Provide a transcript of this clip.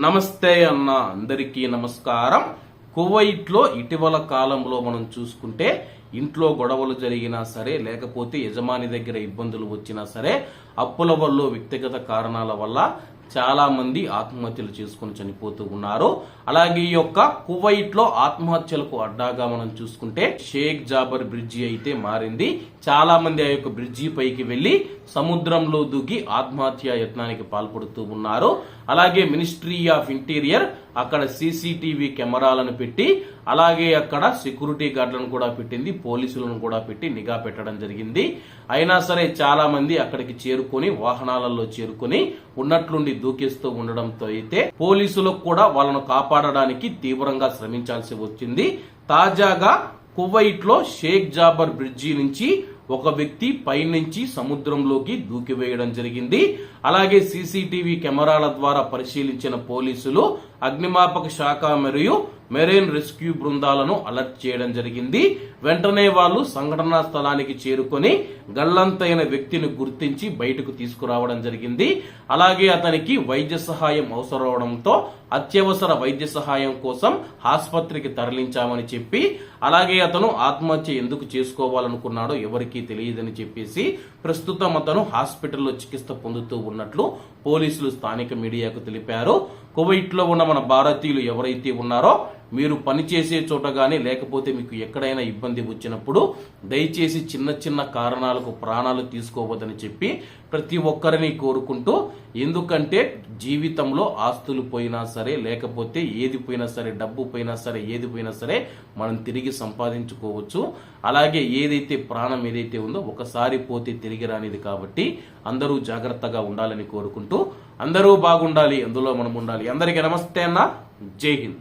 నమస్తే అన్న అందరికీ నమస్కారం. కువైట్లో ఇటీవల కాలంలో మనం చూసుకుంటే ఇంట్లో గొడవలు జరిగినా సరే లేకపోతే యజమాని దగ్గర ఇబ్బందులు వచ్చినా సరే అప్పుల వల్ల వ్యక్తిగత కారణాల వల్ల చాలామంది ఆత్మహత్యలు చేసుకుని చనిపోతూ ఉన్నారు అలాగే ఈ యొక్క కువైట్లో ఆత్మహత్యలకు అడ్డాగా మనం చూసుకుంటే షేక్ జాబర్ బ్రిడ్జి అయితే మారింది. చాలా మంది ఆ యొక్క బ్రిడ్జి పైకి వెళ్ళి సముద్రంలో దూకి ఆత్మహత్య యత్నానికి పాల్పడుతూ ఉన్నారు. అలాగే మినిస్ట్రీ ఆఫ్ ఇంటీరియర్ అక్కడ సీసీటీవీ కెమెరాలను పెట్టి అలాగే అక్కడ సెక్యూరిటీ గార్డులను కూడా పెట్టింది పోలీసులను కూడా పెట్టి నిఘా పెట్టడం జరిగింది. అయినా సరే చాలా మంది అక్కడికి చేరుకొని వాహనాలలో చేరుకొని ఉన్నట్లుండి దూకేస్తూ ఉండడంతో అయితే పోలీసులకు కూడా వాళ్ళను కాపాడడానికి తీవ్రంగా శ్రమించాల్సి వచ్చింది. తాజాగా కువైట్లో షేక్ జాబర్ బ్రిడ్జి నుంచి ఒక వ్యక్తి పైనుంచి సముద్రంలోకి దూకివేయడం జరిగింది. అలాగే సీసీటీవీ కెమెరాల ద్వారా పరిశీలించిన పోలీసులు అగ్నిమాపక శాఖ మరియు మెరైన్ రెస్క్యూ బృందాలను అలర్ట్ చేయడం జరిగింది. వెంటనే వాళ్ళు సంఘటనా స్థలానికి చేరుకొని గల్లంతైన వ్యక్తిని గుర్తించి బయటకు తీసుకురావడం జరిగింది. అలాగే అతనికి వైద్య సహాయం అవసరవడంతో అత్యవసర వైద్య సహాయం కోసం ఆసుపత్రికి తరలించామని చెప్పి అలాగే అతను ఆత్మహత్య ఎందుకు చేసుకోవాలనుకున్నాడో ఎవరికీ తెలియదని చెప్పేసి ప్రస్తుతం అతను హాస్పిటల్లో చికిత్స పొందుతూ ఉన్నట్లు పోలీసులు స్థానిక మీడియాకు తెలిపారు. కువైట్లో ఉన్న మన భారతీయులు ఎవరైతే ఉన్నారో మీరు పనిచేసే చోట కానీ లేకపోతే మీకు ఎక్కడైనా ఇబ్బంది వచ్చినప్పుడు దయచేసి చిన్న చిన్న కారణాలకు ప్రాణాలు తీసుకోవద్దని చెప్పి ప్రతి ఒక్కరిని కోరుకుంటూ ఎందుకంటే జీవితంలో ఆస్తులు పోయినా సరే లేకపోతే ఏది పోయినా సరే డబ్బు పోయినా సరే ఏది పోయినా సరే మనం తిరిగి సంపాదించుకోవచ్చు. అలాగే ఏదైతే ప్రాణం ఏదైతే ఉందో ఒకసారి పోతే తిరిగి రానిది కాబట్టి అందరూ జాగ్రత్తగా ఉండాలని కోరుకుంటూ అందరూ బాగుండాలి అందులో మనం ఉండాలి. అందరికీ నమస్తే అన్న. జై హింద్.